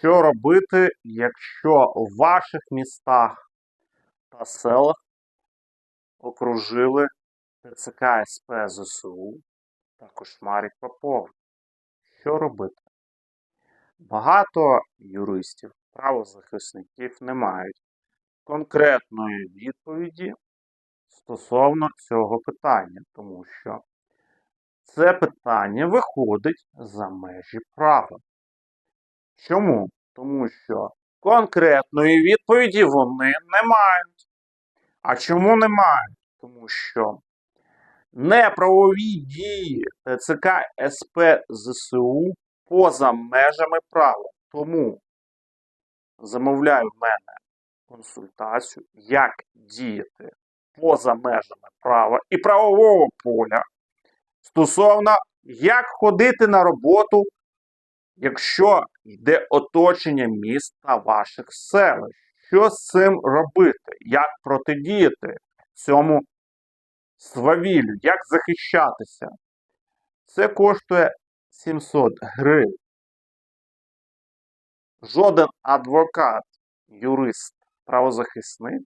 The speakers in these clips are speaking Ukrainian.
Що робити, якщо в ваших містах та селах окружили ТЦК СП ЗСУ та кошмарить Попов? Що робити? Багато юристів, правозахисників не мають конкретної відповіді стосовно цього питання, тому що це питання виходить за межі права. Чому? Тому що конкретної відповіді вони не мають. А чому не мають? Тому що неправові дії ТЦК СП ЗСУ поза межами права. Тому замовляю в мене консультацію, як діяти поза межами права і правового поля стосовно як ходити на роботу, якщо йде оточення міст та ваших селищ. Що з цим робити? Як протидіяти цьому свавіллю? Як захищатися? Це коштує 700 гривень. Жоден адвокат, юрист, правозахисник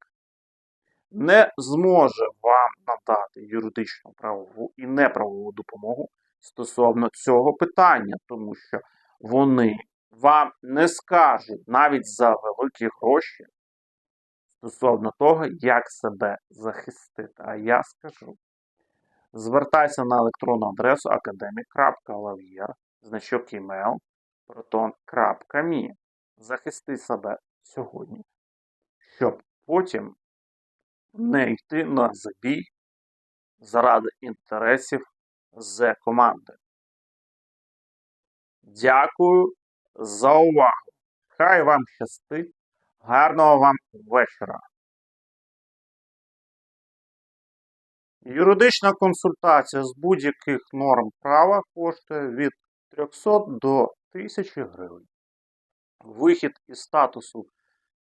не зможе вам надати юридичну правову і неправову допомогу стосовно цього питання, тому що вони вам не скажуть навіть за великі гроші стосовно того, як себе захистити. А я скажу. Звертайся на електронну адресу значок email, proton.me. Захисти себе сьогодні, щоб потім не йти на забій заради інтересів з команди. Дякую за увагу. Хай вам щастить. Гарного вам вечора. Юридична консультація з будь-яких норм права коштує від 300 до 1000 гривень. Вихід із статусу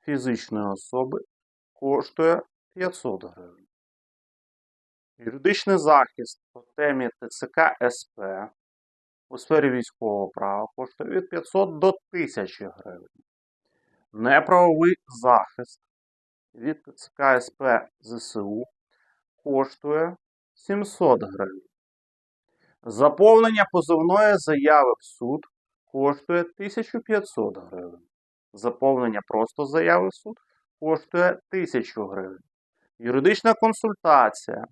фізичної особи коштує 500 гривень. Юридичний захист по темі ТЦК СП у сфері військового права коштує від 500 до 1000 гривень. Неправовий захист від ТЦК ЗСУ коштує 700 гривень. Заповнення позовної заяви в суд коштує 1500 гривень. Заповнення просто заяви в суд коштує 1000 гривень. Юридична консультація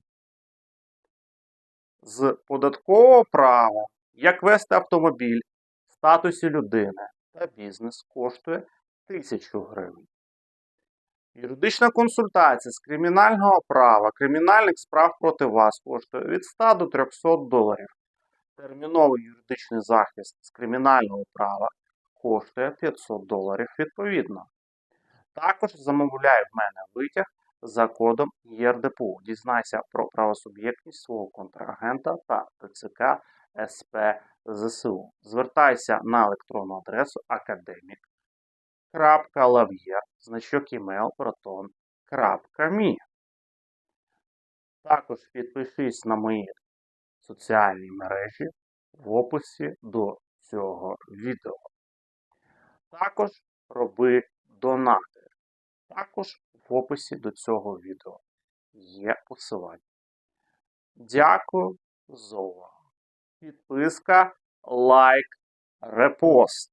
з податкового права, як вести автомобіль в статусі людини та бізнес коштує 1000 гривень. Юридична консультація з кримінального права, кримінальних справ проти вас коштує від 100 до 300 доларів. Терміновий юридичний захист з кримінального права коштує 500 доларів відповідно. Також замовляй в мене витяг за кодом ЄРДПУ. Дізнайся про правосуб'єктність свого контрагента та ТЦК СП ЗСУ. Звертайся на електронну адресу academic.lavyer, значок email proton.me. Також підпишись на мої соціальні мережі в описі до цього відео. Також роби донати. Також описі до цього відео є посилання. Дякую за увагу. Підписка, лайк, репост.